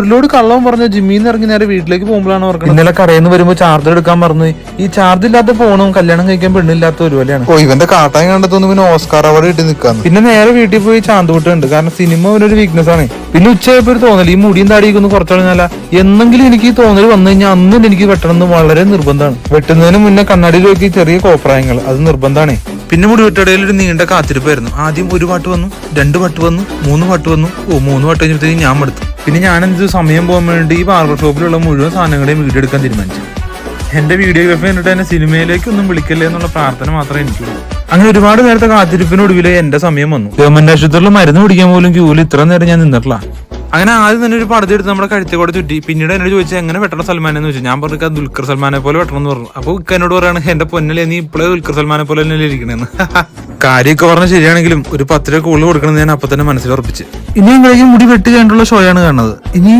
ഒരു ലോഡ് കള്ളവും പറഞ്ഞു ജിമ്മിന്ന് ഇറങ്ങി നേരെ വീട്ടിലേക്ക് പോകുമ്പോഴാണ് ഓർക്കുന്നത് ഇന്നലെ കടയിൽ വരുമ്പോ വരുമ്പോൾ ചാർജർ എടുക്കാൻ പറഞ്ഞു. ഈ ചാർജ് ഇല്ലാത്ത ഫോണും കല്യാണം കഴിക്കാൻ പെണ്ണില്ലാത്ത ഒരുപോലെയാണ് ഓ ഇവന്റെ കാട്ടാൻ കണ്ടെത്തുന്നു പിന്നെ ഓസ്കാർ അവാർഡ് കിട്ടി നിൽക്കാൻ പിന്നെ നേരെ വീട്ടിൽ പോയി ചാന്തുവിട്ടുണ്ട് കാരണം സിനിമ ഒരു വീക്ക്നെസ് ആണ്. പിന്നെ ഉച്ചയായപ്പോ ഒരു തോന്നൽ ഈ മുടിയും താടിയൊക്കെ ഒന്ന് കുറച്ചു കളഞ്ഞാല എന്നെങ്കിലും എനിക്ക് ഈ തോന്നൽ വന്നു കഴിഞ്ഞാൽ അന്നും എനിക്ക് വെട്ടണം എന്ന് വളരെ നിർബന്ധമാണ്. വെട്ടുന്നതിന് മുന്നേ കണ്ണാടി നോക്കി ചെറിയ കോപ്രായങ്ങൾ. അത് നിർബന്ധമാണ്. പിന്നെ മുടി വെട്ടടയിൽ ഒരു നീണ്ട കാത്തിരിപ്പായിരുന്നു. ആദ്യം ഒരു പാട്ട് വന്നു രണ്ട് പാട്ട് വന്നു മൂന്ന് പാട്ട് വന്നു. ഓ മൂന്ന് പാട്ട് കഴിഞ്ഞപ്പോഴത്തേക്കും ഞാൻ എടുത്തു പിന്നെ ഞാൻ എന്ത് സമയം പോകാൻ വേണ്ടി ഈ ബാർബർ ഷോപ്പിലുള്ള മുഴുവൻ സാധനങ്ങളെയും വീഡിയോ എടുക്കാൻ തീരുമാനിച്ചു. എന്റെ വീഡിയോഗ്രാഫി കണ്ടിട്ട് എന്നെ സിനിമയിലേക്ക് ഒന്നും വിളിക്കല്ലേ എന്നുള്ള പ്രാർത്ഥന മാത്രമേ എനിക്കുള്ളൂ. അങ്ങനെ ഒരുപാട് നേരത്തെ കാത്തിരിപ്പിനൊടുവിൽ എന്റെ സമയം വന്നു. ഗവൺമെന്റ് ആശുപത്രിയിൽ മരുന്ന് പിടിക്കാൻ പോലും ക്യൂവിൽ ഇത്ര നേരം ഞാൻ നിന്നിട്ടില്ല. അങ്ങനെ ആദ്യം തന്നെ ഒരു പടത്തി എടുത്ത് നമ്മുടെ കഴുത്തെ ചുറ്റി. പിന്നീട് എന്നോട് ചോദിച്ചാൽ എങ്ങനെ വെട്ടണം സൽമാൻ എന്ന് ചോദിച്ചു. ഞാൻ പറഞ്ഞു ദുൽഖർ സൽമാനെ പോലെ വെട്ടണം എന്ന് പറഞ്ഞു. അപ്പൊ ഇക്ക എന്നോട് പറയുകയാണ് എന്റെ പൊന്നലെ നീ ഇപ്പോഴേ ദുൽഖർ സൽമാനെ പോലെ തന്നെ ഇരിക്കണേന്ന്. കാര്യമൊക്കെ പറഞ്ഞ ശരിയാണെങ്കിലും ഒരു പത്ത് രൂപ കൂടുതൽ കൊടുക്കണമെന്ന് ഞാൻ അപ്പൊ തന്നെ മനസ്സിൽ ഉറപ്പിച്ച്. ഇനി എങ്കിലേക്ക് മുടി വെട്ടി കണ്ടുള്ള ഷോയാണ് കാണുന്നത്. ഇനി